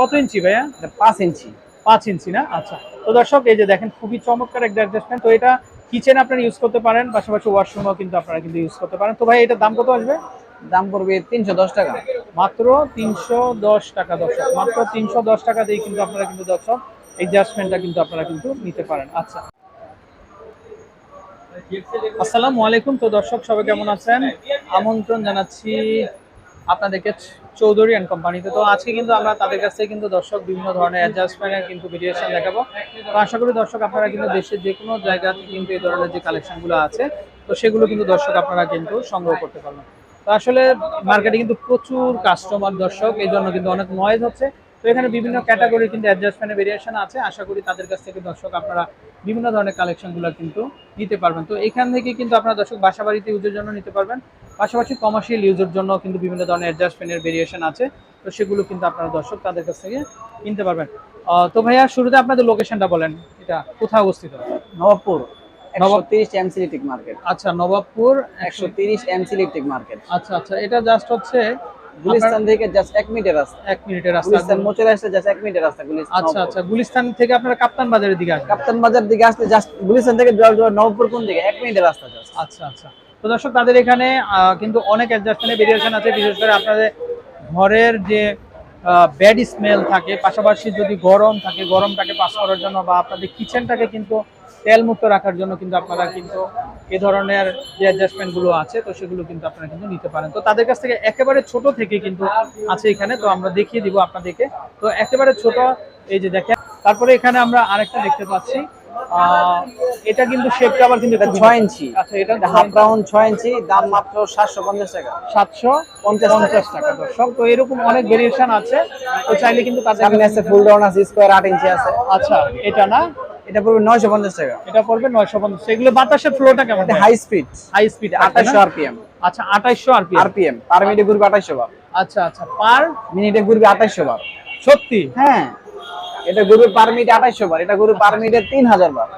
কত ইঞ্চি ভাইয়া? পাঁচ ইঞ্চি। পাঁচ ইঞ্চি না? আচ্ছা। তো দর্শক এই যে দেখেন খুবই চমৎকার একটা অ্যাডজাস্টমেন্ট তো এটা কিচেন আপনারা ইউজ করতে পারেন পাশাপাশি ওয়াশরুমও কিন্তু আপনারা কিন্তু ইউজ করতে পারেন। তো ভাই এটার দাম কত আসবে? দাম পড়বে তিনশো দশ টাকা। মাত্র তিনশো দশ টাকা দর্শক। মাত্র তিনশো দশ টাকা দিয়ে কিন্তু আপনারা কিন্তু দর্শক অ্যাডজাস্টমেন্টটা কিন্তু আপনারা কিন্তু নিতে পারেন। আচ্ছা। আসসালামু আলাইকুম। তো দর্শক সবাই কেমন আছেন? আমন্ত্রণ জানাচ্ছি আপনাদেরকে চৌধুরী অ্যান্ড কোম্পানিতে তো আজকে কিন্তু আমরা তাদের কাছ থেকে কিন্তু দর্শক বিভিন্ন ধরনের অ্যাডজাস্টমেন্টের কিন্তু ভিডিওশন দেখাবো। তো আশা করি দর্শক আপনারা কিন্তু দেশের যে কোনো জায়গা কিন্তু এই ধরনের যে কালেকশনগুলো আছে, তো সেগুলো কিন্তু দর্শক আপনারা কিন্তু সংগ্রহ করতে পারবেন। তো আসলে মার্কেটে কিন্তু প্রচুর কাস্টমার দর্শক, এই জন্য কিন্তু অনেক নয়েজ হচ্ছে। তো এখানে বিভিন্ন ক্যাটাগরির কিন্তু অ্যাডজাস্টমেন্টের ভেরিয়েশন আছে। আশা করি তাদের কাছ থেকে দর্শক আপনারা বিভিন্ন ধরনের কালেকশনগুলো কিন্তু নিতে পারবেন। তো এখান থেকে কিন্তু আপনারা দর্শক বাসা বাড়িতে ইউজের জন্য নিতে পারবেন। পাশাপাশি কমার্শিয়াল ইউজের জন্য কিন্তু বিভিন্ন ধরনের অ্যাডজাস্টমেন্টের ভেরিয়েশন আছে। তো সেগুলো কিন্তু আপনারা দর্শক তাদের কাছ থেকে কিনতে পারবেন। তো ভাইয়া শুরুতে আপনাদের লোকেশনটা বলেন। এটা কোথায় অবস্থিত? নবাবপুর মার্কেট আচ্ছা নবাবপুর একশো একশো তিরিশ ইলেকট্রিক মার্কেট আচ্ছা আচ্ছা এটা জাস্ট হচ্ছে গুলিস্তান থেকে জাস্ট এক মিনিটের রাস্তা। এক মিনিটের রাস্তা। গুলিস্তান মোচরে আসলে জাস্ট এক মিনিটের রাস্তা গুলিস্তান আচ্ছা আচ্ছা গুলিস্তান থেকে আপনারা কাপ্তান বাজারের দিকে আসবেন। কাপ্তান বাজার দিকে জাস্ট গুলিস্তান থেকে নবপুর কোন দিকে? এক মিনিটের রাস্তা জাস্ট আচ্ছা আচ্ছা। তো দর্শক, তাদের এখানে কিন্তু অনেক অ্যাডজাস্টমেন্টের ভেরিয়েশন আছে। বিশেষ করে আপনাদের ঘরের যে ব্যাড স্মেল থাকে, পাশাপাশি যদি গরম থাকে, গরমটাকে পাস করার জন্য বা আপনাদের কিচেনটাকে কিন্তু তেলমুক্ত রাখার জন্য কিন্তু আপনারা কিন্তু এ ধরনের যে অ্যাডজাস্টমেন্টগুলো আছে, তো সেগুলো কিন্তু আপনারা কিন্তু নিতে পারেন। তো তাদের কাছ থেকে একেবারে ছোট থেকে কিন্তু আছে এখানে, তো আমরা দেখিয়ে দিব আপনাদেরকে। তো একেবারে ছোট, এই যে দেখেন, তারপরে এখানে আমরা আরেকটা দেখতে পাচ্ছি। এটা কিন্তু শেপটা আবার কিন্তু এটা একটু ছয় ইঞ্চি আচ্ছা এটা হাফ রাউন্ড ছয় ইঞ্চি দাম মাত্র সাতশো পঞ্চাশ টাকা। সাতশো পঞ্চাশ পঞ্চাশ টাকা। দর্শক তো এরকম অনেক ভেরিয়েশন আছে। তো চাইলে কিন্তু তাদের সামনে আছে ফুল আছে স্কোয়ার আট ইঞ্চি আছে। আচ্ছা এটা না? এটা পড়বে নয়শো পঞ্চাশ টাকা। এটা পড়বে নয়শো পঞ্চাশ। এগুলো বাতাসের ফ্লোটা কেমন হাই স্পিড হাই স্পিড আঠাশশো আরপিএম আচ্ছা আঠাইশশো আরপি আরপিএম পার মিনিটে ঘুরবে আঠাশশো বার। আচ্ছা আচ্ছা পার মিনিটে ঘুরবে আঠাশশো বার। সত্যি? হ্যাঁ। এটা ঘুরবে পার মিনিটে আঠাশশো বার এটা ঘুরবে পার মিনিটে তিন হাজার বার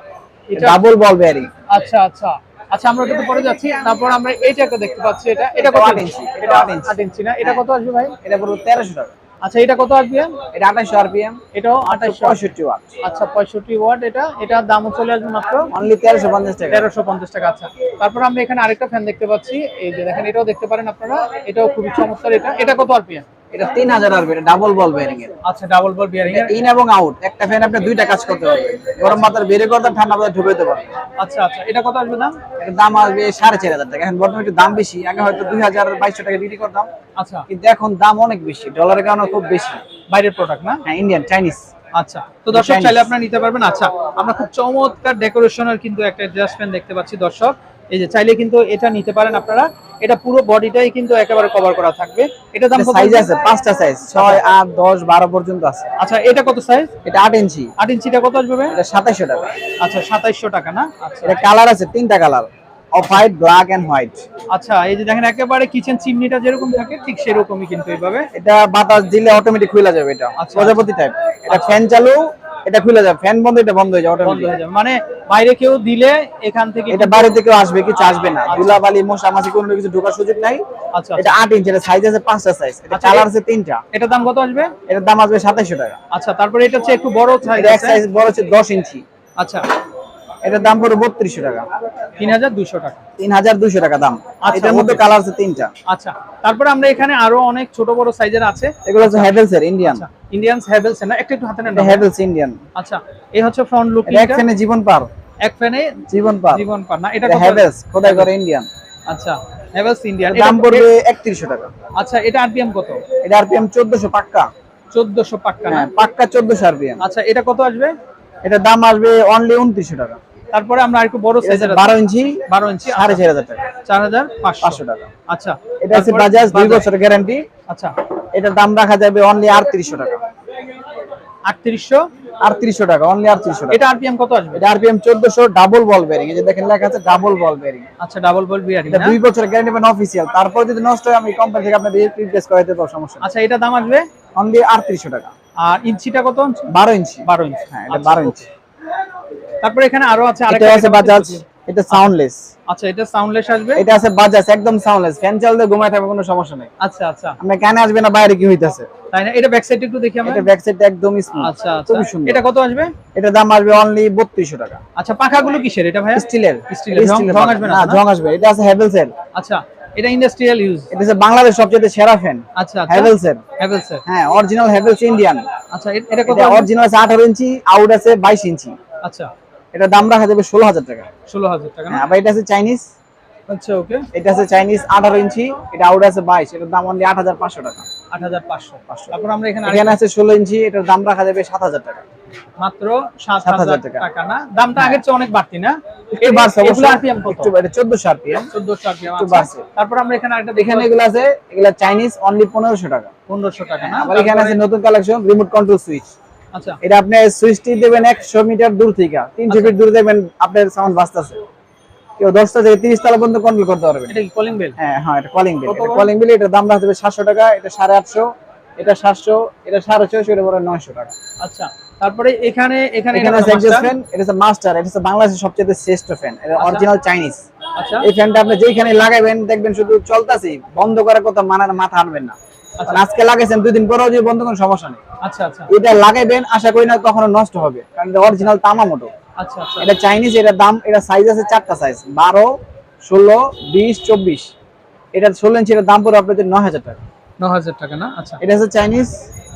ডাবল বল বেয়ারিং আচ্ছা আচ্ছা। আচ্ছা আমরা একটু পরে যাচ্ছি। তারপর আমরা এইটাকে দেখতে পাচ্ছি এটা এটা কত ইঞ্চি, এটা এটা আট ইঞ্চি। আট ইঞ্চি না? এটা কত আসবে ভাই? এটা পড়বে তেরোশো টাকা আচ্ছা এটা কত আসবে এটা আঠাশশো আরপিএম এটাও আঠাশশো আঠাইশশো। পঁয়ষট্টি ওয়াট আচ্ছা পঁয়ষট্টি ওয়াট এটা। এটার দামও চলে আসবে মাত্র অনলি তেরোশো পঞ্চাশ টাকা। তেরোশো পঞ্চাশ টাকা আচ্ছা। তারপর আমরা এখানে আরেকটা ফ্যান দেখতে পাচ্ছি। এই যে দেখেন এটাও দেখতে পারেন আপনারা। এটাও খুবই চমৎকার। এটা এটা কত আরপিএম এটা তিন হাজার আরপি এটা ডাবল বল বেয়ারিং এর। আচ্ছা ডাবল বল বিয়ারিং এর। ইন এবং আউট একটা ফ্যান আপনি দুইটা কাজ করতে পারবেন। গরম বাতাস বেরে করতে ঠান্ডা বাতাস ঢুকাইতে পারবেন। আচ্ছা আচ্ছা এটা কত আসবে দাম? দাম আসবে সাড়ে চার হাজার টাকা। এখন বর্তমানে একটু দাম বেশি আগে হয়তো দুই হাজার বাইশশো টাকা বিক্রি করতাম আচ্ছা। কিন্তু এখন দাম অনেক বেশি ডলারের কারণে খুব বেশি। বাইরের প্রোডাক্ট না? হ্যাঁ ইন্ডিয়ান চাইনিজ আচ্ছা তো দর্শক চাইলে আপনারা নিতে পারবেন। আচ্ছা আমরা খুব চমৎকার ডেকোরেশনের কিন্তু একটা অ্যাডজাস্টমেন্ট দেখতে পাচ্ছি দর্শক। এই যে চাইলে কিন্তু এটা নিতে পারেন আপনারা। এটা পুরো বডিটাই কিন্তু একেবারে কভার করা থাকবে। এটা দাম সাইজ আছে পাঁচটা সাইজ ছয় আট দশ বারো পর্যন্ত আছে। আচ্ছা এটা কত সাইজ এটা আট ইঞ্চি। আট ইঞ্চিটা কত আসবে? এটা সাতাইশশো টাকা। আচ্ছা সাতাইশশো টাকা না? আচ্ছা। এটা কালার আছে তিনটা colour off white black and white আচ্ছা এই যে দেখেন একেবারে কিচেন চিমনিটা যেরকম থাকে ঠিক সেরকমই কিন্তু এইভাবে। এটা বাতাস দিলে অটোমেটিক খুলে যাবে এটা। আচ্ছা। প্রজাপতি টাইপ এটা ফ্যান চালু এটা খুলে যাবে ফ্যান বন্ধ এটা বন্ধ হয়ে যাবে বন্ধ হয়ে যাবে। মানে বাইরে কেউ দিলে এখান থেকে এটা বাইরে থেকে আসবে কিছু আসবে না। ধুলাবালি মশা মাছি কোনো কিছু ঢোকার সুযোগ নাই। আচ্ছা এটা আট ইঞ্চি এটা সাইজ আছে পাঁচটা সাইজ এটা আচ্ছা, কালার এ- আছে তিনটা। এটার দাম কত আসবে? এটার দাম আসবে সাতাইশশো টাকা। আচ্ছা তারপরে এটা হচ্ছে একটু বড় সাইজ এক সাইজ বড় হচ্ছে দশ ইঞ্চি আচ্ছা। এটার দাম পড়বে বত্রিশশো টাকা। তিন হাজার দুশো টাকা। তিন হাজার দুশো টাকা দাম। আচ্ছা, এটার মধ্যে কালার আছে তিনটা। আচ্ছা তারপরে আমরা এখানে আরও অনেক ছোট বড় সাইজের আছে। এগুলো হচ্ছে হ্যাভেলস এর ইন্ডিয়ান ইন্ডিয়ান হ্যাভেলস না? একটা একটু হাতে নেন না। হ্যাভেলস ইন্ডিয়ান আচ্ছা এই হচ্ছে ফ্রন্ট লুক এক ফ্যানে জীবন পার। এক ফ্যানে জীবন পার। জীবন পার। না এটা এটা হ্যাভেলস খোদাই করে ইন্ডিয়ান আচ্ছা হ্যাভেলস ইন্ডিয়ান দাম পড়বে একত্রিশশো টাকা। আচ্ছা এটা আরপিএম কত? এটা আরপিএম চোদ্দশো পাক্কা। 1400 পাক্কা না? হ্যাঁ পাক্কা চোদ্দশো আরপিএম আচ্ছা এটা কত আসবে? এটার দাম আসবে অনলি উনত্রিশশো টাকা। তারপরে আমরা আরেকটু বড় সাইজের বারো ইঞ্চি 12 ইঞ্চি সাড়ে চার হাজার টাকা। 4500 পাঁচশো। টাকা। আচ্ছা এটা আছে বাজাজ দুই বাজাজ। বছরের গ্যারান্টি আচ্ছা। এটার দাম রাখা যাবে অনলি আটত্রিশশো টাকা। 3800 আটত্রিশশো টাকা অনলি আটত্রিশশো টাকা। এটা আরপিএম কত আসবে? এটা আরপিএম চোদ্দশো ডাবল বল বেরিং এই যে দেখেন লেখা আছে ডাবল বল বেরিং আচ্ছা ডাবল বল বিয়ারিং এটা দুই বছরের গ্যারান্টি পাবেন অফিসিয়াল তারপর যদি নষ্ট হয় আমি কোম্পানি থেকে আপনাদের রিপ্লেস করাইতে পারব সমস্যা আচ্ছা এটা দাম আসবে? অনলি আটত্রিশশো টাকা। আর ইঞ্চিটা কত? বারো ইঞ্চি। 12 ইঞ্চি। হ্যাঁ এটা আচ্ছা, বারো ইঞ্চি। তারপরে এখানে আরও আছে এটা আরেকটা আছে বাজাজ এটা সাউন্ডলেস আচ্ছা এটা সাউন্ডলেস আসবে? এটা আছে বাজাজ একদম সাউন্ডলেস ফ্যান চালাতে ঘুমায় থাকবে কোনো সমস্যা নেই। আচ্ছা আচ্ছা। কানে আসবে না বাইরে কি হইতাছে? তাই না? এটা ব্যাক সাইড একটু দেখি আমরা। এটা ব্যাক সাইডটা একদম স্মুথ আচ্ছা আচ্ছা। খুবই সুন্দর। এটা কত আসবে? এটা দাম আসবে অনলি 3200 টাকা। আচ্ছা পাখাগুলো কিসের এটা ভাইয়া? স্টিলের। স্টিলের। আসবে না আসবে। এটা আছে আচ্ছা এটা ইন্ডাস্ট্রিয়াল ইউজ এটা আছে বাংলাদেশ সবচেয়ে সেরা ফ্যান আচ্ছা আচ্ছা। হ্যাভেলস এর। হ্যাভেলস এর। হ্যাঁ অরিজিনাল হ্যাভেলস ইন্ডিয়ান আচ্ছা এটা কত অরিজিনাল আছে 18 ইঞ্চি আউট আছে 22 ইঞ্চি। আচ্ছা। এটা দাম রাখা যাবে 16000 টাকা। ষোলো হাজার টাকা না? হ্যাঁ আবার এটা আছে চাইনিজ আচ্ছা ওকে। এটা আছে চাইনিজ 18 ইঞ্চি এটা আউট আছে 22 এটার দাম অনলি 8500 টাকা। আট হাজার পাঁচশো। তারপর আমরা এখানে এখানে আছে 16 ইঞ্চি এটার দাম রাখা যাবে 7000 টাকা। মাত্র সাত 7,000 হাজার টাকা। না? দামটা আগের চেয়ে অনেক বাড়তি না? একটু বাড়ছে এগুলো RPM কত? এটা 1400 আরপিএম চোদ্দশো আরপিএম একটু আচ্ছা। বাড়ছে। তারপর আমরা এখানে আরেকটা এখানে এগুলো আছে এগুলো চাইনিজ অনলি 1500 টাকা। পনেরোশো টাকা না? আবার এখানে আছে নতুন কালেকশন রিমোট কন্ট্রোল সুইচ এটা আপনি সুইচটি দেবেন 100 মিটার দূর থেকে 300 ফিট দূরে দেবেন আপনার সাউন্ড বাজতেছে। কেউ 10টা থেকে 30 তলা পর্যন্ত কন্ট্রোল করতে পারবেন। এটা কি কলিং বেল হ্যাঁ হ্যাঁ এটা কলিং বিল এটা কলিং বিল এটার দাম রাখতে হবে 700 টাকা এটা 850 এটা 700 এটা 650 এটা বড় 900 টাকা। আচ্ছা তারপরে এখানে এখানে এটা ফ্যান এটা হচ্ছে মাস্টার এটা হচ্ছে বাংলাদেশের সবচেয়ে শ্রেষ্ঠ ফ্যান এটা আচ্ছা। অরিজিনাল চাইনিজ আচ্ছা। এই ফ্যানটা আপনি যেখানে লাগাবেন দেখবেন শুধু চলতেছে বন্ধ করার কথা মানার মাথা আনবেন না। আচ্ছা। আজকে লাগাইছেন দুই দিন পরেও যদি বন্ধ কোনো সমস্যা নেই। আচ্ছা আচ্ছা। এটা লাগাইবেন আশা করি না কখনো নষ্ট হবে কারণ এটা অরিজিনাল তামা মোটো আচ্ছা আচ্ছা। এটা চাইনিজ এটার দাম এটা সাইজ আছে চারটা সাইজ বারো ষোলো বিশ চব্বিশ। এটা ষোলো ইঞ্চি এটার দাম পড়বে আপনাদের নয় হাজার টাকা। ন হাজার টাকা না? আচ্ছা। এটা হচ্ছে চাইনিজ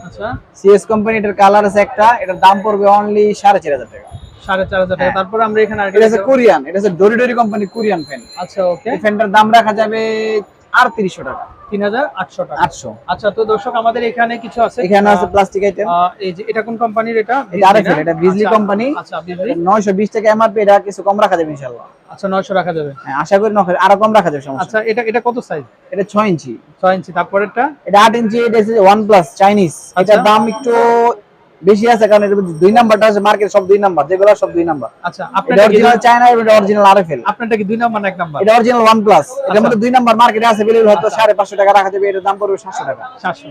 আচ্ছা। সিএস কোম্পানি এটার কালার আছে একটা এটার দাম পড়বে অনলি সাড়ে চার হাজার টাকা। সাড়ে চার হাজার টাকা। হ্যাঁ। তারপরে আমরা এখানে এটা হচ্ছে কোরিয়ান এটা হচ্ছে ডোরিডোরি কোম্পানি কোরিয়ান ফ্যান আচ্ছা ওকে। ফ্যানটার দাম রাখা যাবে আটত্রিশশো টাকা। তিন হাজার আটশো টাকা। আটশো। আচ্ছা তো দর্শক আমাদের এখানে কিছু আছে? এখানে আছে প্লাস্টিক আইটেম এই যে এটা কোন কোম্পানির এটা? এটা আরেক এটা বিজলি কোম্পানি। আচ্ছা বিজলি নয়শো বিশ টাকা এমআরপি এটা কিছু কম রাখা যাবে ইনশাল্লাহ আচ্ছা নয়শো রাখা যাবে। হ্যাঁ আশা করি নয় আরও কম রাখা যাবে সমস্যা আচ্ছা এটা এটা কত সাইজ এটা ছয় ইঞ্চি। ছয় ইঞ্চি তারপরেরটা? এটা আট ইঞ্চি এটা ওয়ান প্লাস চাইনিজ আচ্ছা। এটার দাম একটু বেশি আছে কারণ এটা দুই নাম্বারটা আছে মার্কেট সব দুই নাম্বার যেগুলো সব দুই নাম্বার। আচ্ছা আপনারটা অরিজিনাল চায়না এটা অরিজিনাল আরএফএল আপনারটা কি দুই নাম্বার না এক নাম্বার? এটা অরিজিনাল ওয়ান প্লাস এটার আচ্ছা। মধ্যে দুই নাম্বার মার্কেটে আছে বেলে হয়তো সাড়ে পাঁচশো টাকা রাখা যাবে এটার দাম পড়বে সাতশো টাকা। সাতশো।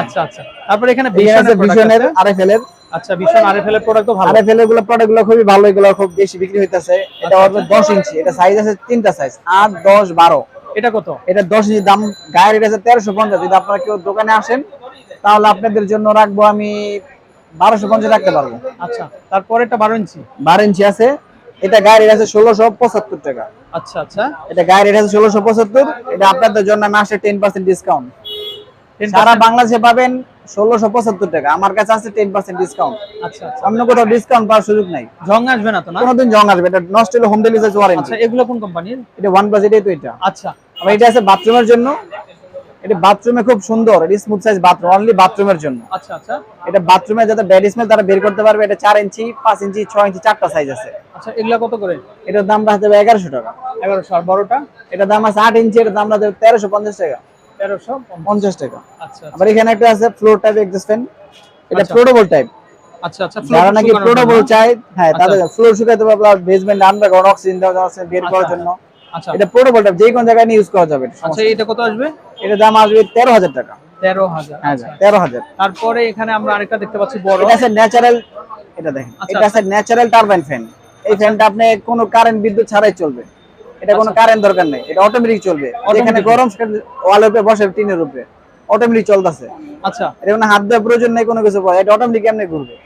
আচ্ছা আচ্ছা। তারপরে এখানে আছে ভিশনের ভিশনের আরএফএল এর আচ্ছা ভীষণ আরএফএল এর প্রোডাক্টও ভালো। আরএফএল এরগুলো প্রোডাক্টগুলো খুবই ভালো এগুলো খুব বেশি বিক্রি হইতাছে। এটা আচ্ছা, হবে দশ ইঞ্চি এটা সাইজ আছে তিনটা সাইজ আট দশ বারো। এটা কত? এটা দশ ইঞ্চি দাম গায়ের এটা আছে তেরোশো পঞ্চাশ। যদি আপনারা কেউ দোকানে আসেন তাহলে আপনাদের জন্য রাখব আমি বারোশো পঞ্চাশ রাখতে পারব। আচ্ছা তারপরে এটা বারো ইঞ্চি? বারো ইঞ্চি আছে। এটা রেট আছে ষোলোশো পঁচাত্তর টাকা। আচ্ছা আচ্ছা। এটা রেট আছে ষোলোশো পঁচাত্তর এটা আপনাদের জন্য আমি আসে টেন পার্সেন্ট ডিসকাউন্ট সারা বাংলাদেশে পাবেন ষোলোশো পঁচাত্তর টাকা। আমার কাছে আছে টেন পার্সেন্ট ডিসকাউন্ট আচ্ছা আচ্ছা। অন্য কোথাও ডিসকাউন্ট পাওয়ার সুযোগ নাই। জং আসবে না তো না? কোনোদিন জং আসবে। এটা নষ্ট হলে হোম ডেলিভারি ওয়ারেন্টি আচ্ছা এগুলো কোন কোম্পানির এটা ওয়ান প্লাস এটাই তো এটা। আচ্ছা। এটা আছে বাথরুমের জন্য। এটা বাথরুমে খুব সুন্দর এটা স্মুথ সাইজ বাথরুম অনলি বাথরুমের জন্য। আচ্ছা আচ্ছা। এটা বাথরুমে যাতে ব্যাড স্মেল তারা বের করতে পারবে এটা ইঞ্চি ইঞ্চি ইঞ্চি চারটা সাইজ আছে। আচ্ছা এগুলা কত করে? এটার দাম রাখতে হবে টাকা। আর বড়টা? দাম আছে ইঞ্চি এটার দাম রাখতে হবে তেরোশো পঞ্চাশ টাকা। তেরোশো পঞ্চাশ। টাকা। আচ্ছা আবার এখানে একটা আছে ফ্লোর টাইপ এক্সস্ট ফ্যান এটা আচ্ছা। পোর্টেবল টাইপ আচ্ছা আচ্ছা যারা নাকি। হ্যাঁ আচ্ছা। তাদের ফ্লোর শুকাতে পারবে বেসমেন্ট আন্ডারগ্রাউন্ড অক্সিজেন দেওয়া যাচ্ছে বের করার আচ্ছা। জন্য। আচ্ছা। এটা টাইপ যে কোনো জায়গায় ইউজ করা যাবে এটা আচ্ছা এটা কত আসবে? এটার দাম আসবে তেরো হাজার টাকা। তেরো হাজার। হ্যাঁ আচ্ছা। তেরো হাজার। তারপরে এখানে আমরা আরেকটা দেখতে পাচ্ছি বড়। এটা ন্যাচারাল এটা দেখেন আচ্ছা। এটা আছে ন্যাচারাল টারবাইন ফ্যান এই ফ্যানটা আপনি কোনো কারেন্ট বিদ্যুৎ ছাড়াই চলবে। এটা কোনো কারেন্ট দরকার নেই। এটা অটোমেটিক চলবে। এখানে গরম ওয়ালের উপরে বসে টিনের উপরে। অটোমেটিক চলতেছে। আচ্ছা। এটা কোনো হাত দেওয়ার প্রয়োজন নেই কোনো কিছু। এটা অটোমেটিক এমনি ঘুরবে?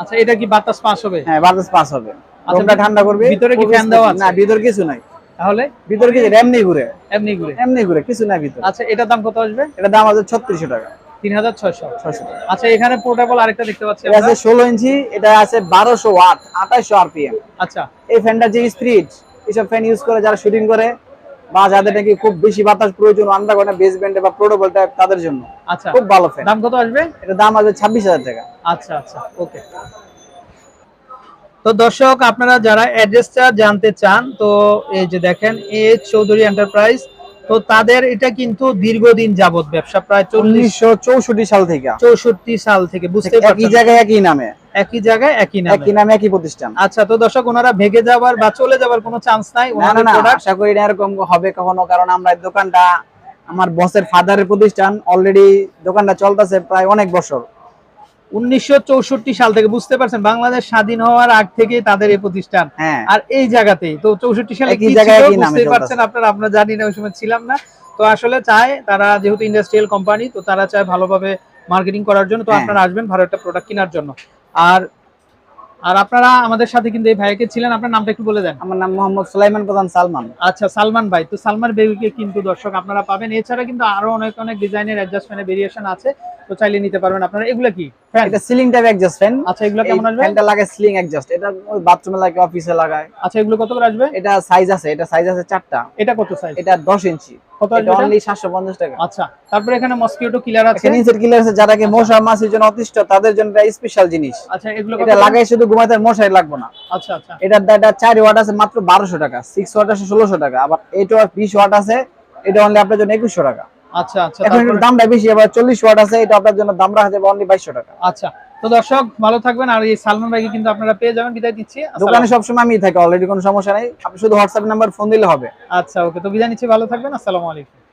আচ্ছা এটা কি বাতাস পাস হবে? হ্যাঁ বাতাস পাস হবে। আচ্ছা, ঠান্ডা করবে। ভিতরে কি fan দেওয়া না ভিতর কিছু নাই। তাহলে ভিতর কিছু এমনি ঘুরে? এমনি ঘুরে। এমনি ঘুরে কিছু নাই ভিতর। আচ্ছা এটার দাম কত আসবে? এটা দাম আছে ছত্রিশশো টাকা। তিন হাজার ছয়শো ছশো টাকা। আচ্ছা এখানে পোর্টেবল আরেকটা দেখতে পাচ্ছি আমরা আছে ষোলো ইঞ্চি এটা আছে বারোশো ওয়াট আঠাশশো আরপিএম। আচ্ছা। এই ফ্যানটা যে স্পিড এইসব ফ্যান ইউজ করে যারা শুটিং করে বা যাদের নাকি খুব বেশি বাতাস প্রয়োজন আন্ডারগ্রাউন্ডে বেসমেন্টে বা পোর্টেবল টাইপ তাদের জন্য। আচ্ছা। খুব ভালো ফ্যান দাম কত আসবে? এটা দাম আসবে ছাব্বিশ হাজার টাকা। আচ্ছা আচ্ছা ওকে তো দর্শক আপনারা যারা অ্যাড্রেসটা জানতে চান তো এই যে দেখেন এ চৌধুরী এন্টারপ্রাইজ তো তাদের এটা কিন্তু দীর্ঘদিন যাবত ব্যবসা প্রায় চল্লিশ চৌষট্টি সাল থেকে। চৌষট্টি সাল থেকে বুঝতে একই জায়গায় একই নামে। একই জায়গায় একই নামে। একই নামে একই প্রতিষ্ঠান। আচ্ছা তো দর্শক ওনারা ভেগে যাবার বা চলে যাবার কোনো চান্স নাই? আশা করি না এরকম হবে কখনো কারণ আমরা দোকানটা আমার বসের ফাদারের প্রতিষ্ঠান অলরেডি দোকানটা চলতেছে প্রায় অনেক বছর। উনিশশো চৌষট্টি সাল থেকে বুঝতে পারছেন বাংলাদেশ স্বাধীন হওয়ার আগ থেকে তাদের এই প্রতিষ্ঠান। হ্যাঁ। আর এই জায়গাতেই তো চৌষট্টি সালে কি চলতেছে। পারছেন আপনারা আপনার জানি না ওই সময় ছিলাম না। তো আসলে চায় তারা যেহেতু ইন্ডাস্ট্রিয়াল কোম্পানি তো তারা চায় ভালোভাবে মার্কেটিং করার জন্য। তো হ্যাঁ। আপনারা আসবেন ভালো একটা প্রোডাক্ট কেনার জন্য। আর আর আপনারা আমাদের সাথে কিন্তু এই ভাইকে ছিলেন আপনার নামটা একটু বলে দেন। আমার নাম মোহাম্মদ সুলাইমান প্রধান সালমান। আচ্ছা সালমান ভাই তো সালমান বেবিকে কিন্তু দর্শক আপনারা পাবেন। এছাড়া কিন্তু আরও অনেক অনেক ডিজাইনের অ্যাডজাস্টমেন্টের ভেরিয়েশন আছে তো চাইলে নিতে পারবেন আপনারা। এগুলো কি? ফ্যান এটা সিলিং টাইপ অ্যাডজাস্ট ফ্যান আচ্ছা এগুলো কেমন আসবে? ফ্যানটা লাগে সিলিং অ্যাডজাস্ট এটা বাথরুমে লাগে অফিসে লাগায়। আচ্ছা এগুলো কত করে আসবে? এটা সাইজ আছে এটা সাইজ আছে চারটা। এটা কত সাইজ এটা 10 ইঞ্চি। কত এটা আসবে অনলি 750 টাকা। আচ্ছা তারপরে এখানে মসকিউটো কিলার আছে? এখানে কিলার আছে যারা কি মশা মাছির জন্য অতিষ্ঠ তাদের জন্য এটা স্পেশাল জিনিস। আচ্ছা এগুলো এটা লাগাই শুধু ঘুমাতে মশাই লাগবে না। আচ্ছা আচ্ছা। এটার দামটা 4 ওয়াট আছে মাত্র 1200 টাকা। 6 ওয়াট আছে 1600 টাকা। আবার 8 ওয়াট 20 ওয়াট আছে এটা অনলি আপনার জন্য 2100 টাকা। আচ্ছা আচ্ছা এখন দামটা বেশি আবার 40 ওয়াট আছে এটা আপনার জন্য দাম রাখা যাবে অনলি 2200 টাকা। আচ্ছা তো দর্শক ভালো থাকবেন। আর এই সালমান ভাইকে কিন্তু আপনারা পেয়ে যাবেন। বিদায় দিচ্ছি। দোকানে সবসময় আমি থাকি অলরেডি কোনো সমস্যা নাই। আপনি শুধু হোয়াটসঅ্যাপ নাম্বার ফোন দিলে হবে। আচ্ছা ওকে। তো বিদায় নিচ্ছি। ভালো থাকবেন। আসসালামু আলাইকুম।